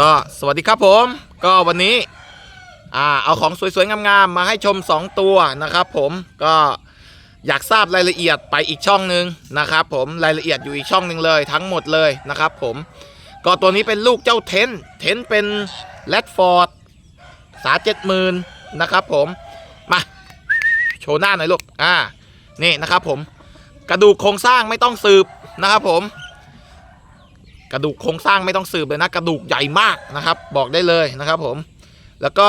ก็สวัสดีครับผม ก็วันนี้อ่าเอาของสวยๆงามๆมาให้ชม 2 ตัวนะครับผมก็อยากทราบรายละเอียดไปอีกช่องหนึ่งนะครับผมรายละเอียดอยู่อีกช่องหนึ่งเลยทั้งหมดเลยนะครับผมก็ตัวนี้เป็นลูกเจ้าเทนเทนเป็นแรดฟอร์ดสาเจ็ดหมื่นนะครับผมมาโชว์หน้าหน่อยลูกอ่านี่นะครับผมกระดูกโครงสร้างไม่ต้องสืบนะครับผม กระดูกโครงสร้างไม่ต้องสืบเลยนะ กระดูกใหญ่มากนะครับ บอกได้เลยนะครับผม แล้วก็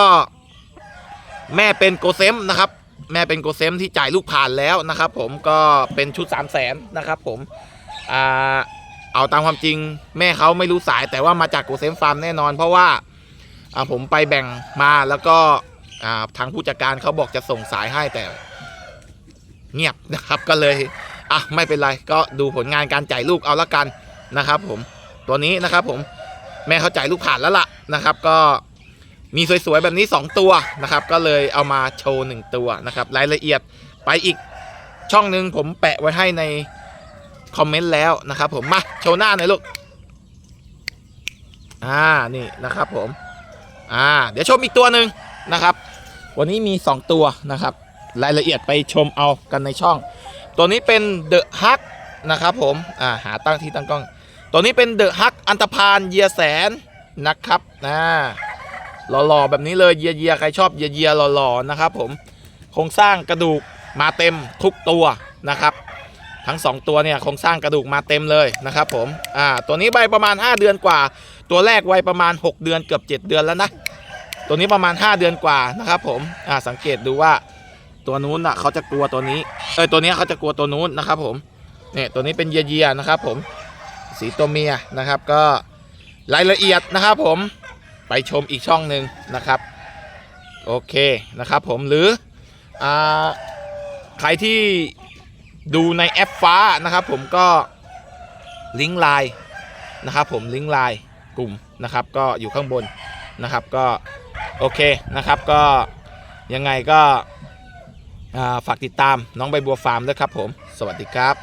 แม่เป็นโกเซมนะครับ แม่เป็นโกเซมที่จ่ายลูกผ่านแล้วนะครับ ผมก็เป็นชุด 3 0 0แสนนะครับ ผมอ่าเอาตามความจริงแม่เขาไม่รู้สายแต่ว่ามาจากโกเซมฟาร์มแน่นอน เพราะว่าผมไปแบ่งมาแล้วก็ทางผู้จัดการเขาบอกจะส่งสายให้แต่เงียบนะครับก็เลยอะไม่เป็นไรก็ดูผลงานการจ่ายลูกเอาละกันนะครับผม ตัวนี้นะครับผมแม่เขาจ่ายลูกผ่านแล้วล่ะนะครับ ก็มีสวยๆแบบนี้ 2 ตัวนะครับ ก็เลยเอามาโชว์ 1 ตัวนะครับรายละเอียดไปอีกช่องหนึ่งผมแปะไว้ให้ในคอมเมนต์แล้วนะครับ ผมมาโชว์หน้าหน่อยลูกอ่านี่นะครับผมอ่าเดี๋ยวชมอีกตัวหนึ่งนะครับ วันนี้มี 2 ตัวนะครับ รายละเอียดไปชมเอากันในช่อง ตัวนี้เป็นเดอะฮักนะครับผมอ่าหาตั้งที่ตั้งกล้อง ตัวนี้เป็นเดอะฮักอันตพานเยียแสนนะครับนะหล่อๆแบบนี้เลยเยียเยียใครชอบเยียเยียหล่อๆนะครับผมโครงสร้างกระดูกมาเต็มทุกตัวนะครับ ทั้ง 2 ตัวเนี่ยโครงสร้างกระดูกมาเต็มเลยนะครับผมอ่าตัวนี้ใบประมาณ 5 เดือนกว่า ตัวแรกวัยประมาณ 6 เดือนเกือบ 7 เดือนแล้วนะตัวนี้ประมาณ 5 เดือนกว่านะครับผมอ่าสังเกตดูว่าตัวนู้นอะเขาจะกลัวตัวนี้เออตัวนี้เขาจะกลัวตัวนู้นนะครับผมเนี่ยตัวนี้เป็นเยียเยียนะครับผม สีตัวเมียนะครับ ก็รายละเอียดนะครับผมไปชมอีกช่องหนึ่งนะครับ โอเคนะครับผมหรืออใครที่ดูในแอปฟ้านะครับ ผมก็ลิงก์ไลน์นะครับผมลิงก์ไลน์กลุ่มนะครับ ก็อยู่ข้างบนนะครับก็โอเคนะครับก็ยังไงก็ฝากติดตามน้องใบบัวฟาร์มด้วยครับผม สวัสดีครับ